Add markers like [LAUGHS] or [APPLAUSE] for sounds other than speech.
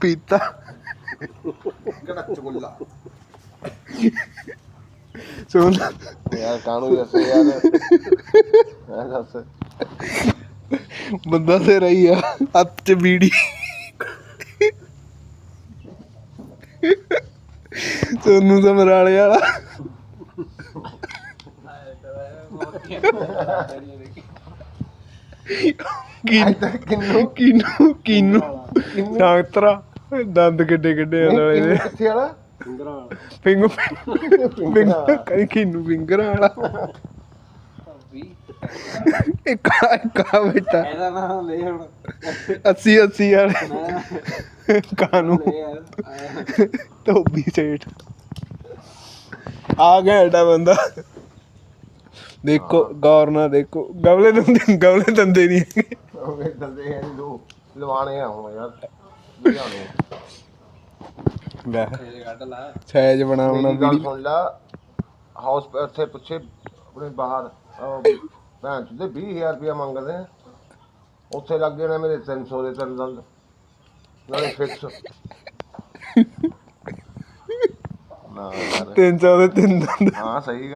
ਪੀਤਾ। ਕਿਹੜਾ ਚੁਗਲਾ ਸੁਣ। ਯਾਰ ਕਾਣੂ ਦੱਸੇ ਯਾਰ? ਮੈਂ ਦੱਸ। ਬੰਦਾ ਤੇ ਰਹੀ ਆ ਹੱਥ ਚ ਬੀੜੀ। ਸੋਨੂੰ ਸਮਰਾਲੇ ਵਾਲਾ। ਇੱਧਰ ਕਿੰਨੂ? ਕਿਨੂੰ ਕਿਨੂੰ? ਡਾਕਟਰਾ ਦੰਦ ਕਿੱਡੇ ਕਿੱਡੇ ਆ ਨਾਲੇ ਕਿੰਨੂ ਦੇ ਕਿੱਥੇ ਵਾਲਾ? ਪਿੰਗੂ ਪਿੰਗੂ ਕਈ ਕਿਨੂੰ ਫਿੰਗਰ ਵਾਲਾ। ਇੱਕ ਆ- ਇੱਕ ਆ ਬੇਟਾ। ਇਹਦਾ ਨਾਮ ਲੈ ਹੁਣ। 80 80 ਵਾਲੇ। ਕਾਨੂੰ? ਧੋਬੀ ਸੇਠ। ਆ ਗਿਆ ਏਡਾ ਬੰਦਾ। ਦੇਖੋ ਗੌਰ ਨਾਲ ਦੇਖੋ। ਗਵਲੇ ਦੰਦੇ ਗਵਲੇ ਦੰਦੇ ਨਹੀਂ ਹੈਗੇ। ਉਹ ਦੰਦੇ ਹੈ ਦੋ ਲਵਾਣੇ ਆ ਹੁਣ ਯਾਰ। ਲਿਆਣੇ ਲੈ ਕੱਢ ਲਾ। ਸਾਈਜ਼ ਬਣਾਉਣਾ ਮੇਰੀ ਗੱਲ ਸੁਣ ਲਾ। ਹਾਊਸ ਉੱਥੇ ਪਿੱਛੇ ਆਪਣੇ ਬਾਹਰ ਭੈਣ ਚੋਦ ਦੇ 20000 ਰੁਪਇਆ ਮੰਗਦੇ ਆ। ਉੱਥੇ ਲੱਗ ਗਏ ਨੇ ਮੇਰੇ 300 ਦੇ ਤਿੰਨ ਦੰਦ। ਨਾਲੇ ਫਿਕਸ [LAUGHS] ਨਾ ਯਾਰ। 300 ਦੇ ਤਿੰਨ ਦੰਦ। ਹਾਂ ਸਹੀ